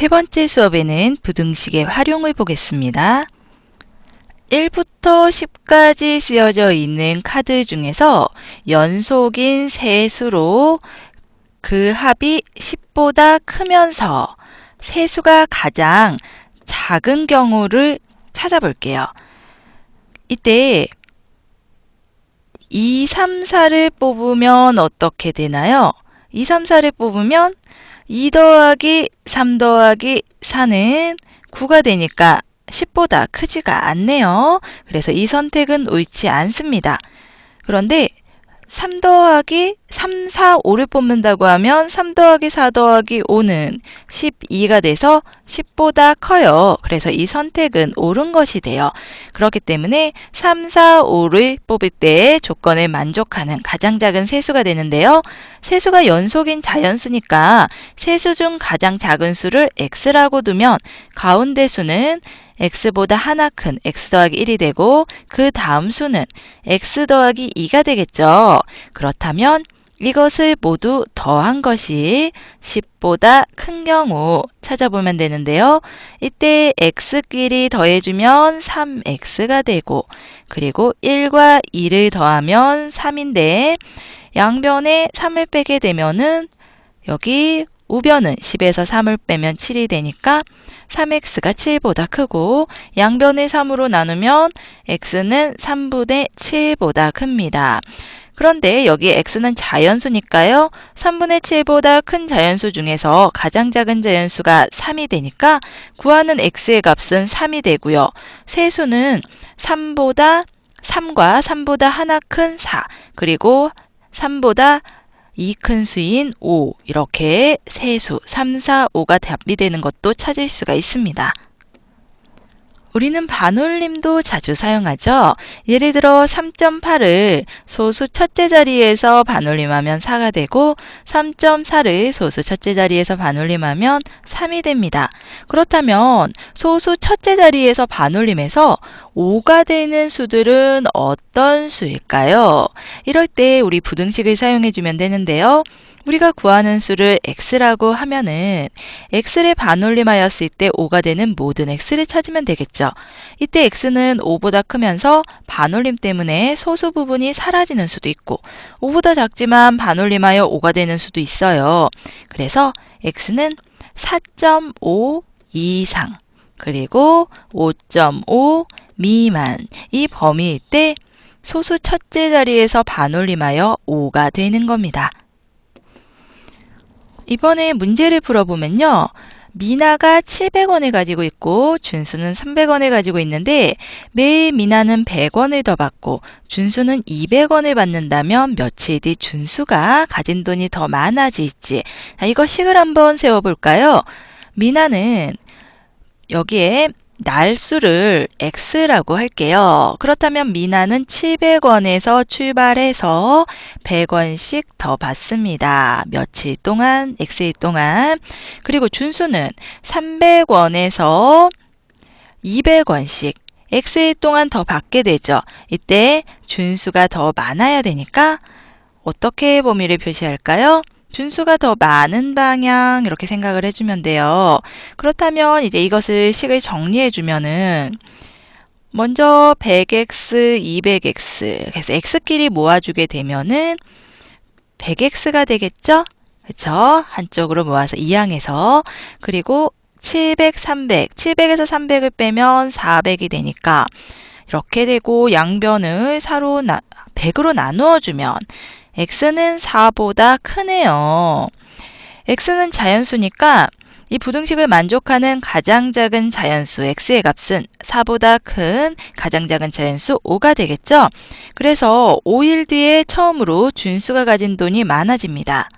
세 번째 수업에는 부등식의 활용을 보겠습니다. 1부터 10까지 쓰여져 있는 카드 중에서 연속인 세 수로 그 합이 10보다 크면서 세수가 가장 작은 경우를 찾아볼게요. 이때 2, 3, 4를 뽑으면 어떻게 되나요? 2, 3, 4를 뽑으면 2 더하기 3 더하기 4는 9가 되니까 10보다 크지가 않네요. 그래서 이 선택은 옳지 않습니다. 그런데 3 더하기 3, 4, 5를 뽑는다고 하면 3 더하기 4 더하기 5는 12가 돼서 10보다 커요. 그래서 이 선택은 옳은 것이 돼요. 그렇기 때문에 3, 4, 5를 뽑을 때 조건을 만족하는 가장 작은 세수가 되는데요. 세수가 연속인 자연수니까 세수 중 가장 작은 수를 x라고 두면 가운데 수는 x보다 하나 큰 x 더하기 1이 되고 그 다음 수는 x 더하기 2가 되겠죠. 그렇다면 이것을 모두 더한 것이 10보다 큰 경우 찾아보면 되는데요. 이때 x끼리 더해주면 3x가 되고 그리고 1과 2를 더하면 3인데 양변에 3을 빼게 되면은 여기 우변은 10에서 3을 빼면 7이 되니까 3x가 7보다 크고 양변을 3으로 나누면 x는 3분의 7보다 큽니다. 그런데 여기 x는 자연수니까요. 3분의 7보다 큰 자연수 중에서 가장 작은 자연수가 3이 되니까 구하는 x의 값은 3이 되고요. 세수는 3보다 3과 3보다 하나 큰 4, 그리고 3보다 2 큰 수인 5 이렇게 세수 3, 4, 5가 답이 되는 것도 찾을 수가 있습니다. 우리는 반올림도 자주 사용하죠. 예를 들어 3.8을 소수 첫째 자리에서 반올림하면 4가 되고 3.4를 소수 첫째 자리에서 반올림하면 3이 됩니다. 그렇다면 소수 첫째 자리에서 반올림해서 5가 되는 수들은 어떤 수일까요? 이럴 때 우리 부등식을 사용해 주면 되는데요. 우리가 구하는 수를 x라고 하면은 x를 반올림하였을 때 5가 되는 모든 x를 찾으면 되겠죠. 이때 x는 5보다 크면서 반올림 때문에 소수 부분이 사라지는 수도 있고 5보다 작지만 반올림하여 5가 되는 수도 있어요. 그래서 x는 4.5 이상 그리고 5.5 미만 이 범위일 때 소수 첫째 자리에서 반올림하여 5가 되는 겁니다. 이번에 문제를 풀어보면요. 미나가 700원을 가지고 있고 준수는 300원을 가지고 있는데 매일 미나는 100원을 더 받고 준수는 200원을 받는다면 며칠 뒤 준수가 가진 돈이 더 많아질지 자, 이거 식을 한번 세워볼까요? 미나는 여기에 날수를 x라고 할게요. 그렇다면 미나는 700원에서 출발해서 100원씩 더 받습니다. 며칠 동안, x일 동안. 그리고 준수는 300원에서 200원씩 x일 동안 더 받게 되죠. 이때 준수가 더 많아야 되니까 어떻게 범위를 표시할까요? 준수가 더 많은 방향 이렇게 생각을 해주면 돼요. 그렇다면 이제 이것을 식을 정리해 주면은 먼저 100x, 200x 그래서 x끼리 모아주게 되면은 100x가 되겠죠? 그렇죠? 한쪽으로 모아서 이항해서 그리고 700, 300, 700에서 300을 빼면 400이 되니까 이렇게 되고 양변을 사로 나, 100으로 나누어 주면 x는 4보다 크네요. x는 자연수니까 이 부등식을 만족하는 가장 작은 자연수 x의 값은 4보다 큰 가장 작은 자연수 5가 되겠죠? 그래서 5일 뒤에 처음으로 준수가 가진 돈이 많아집니다.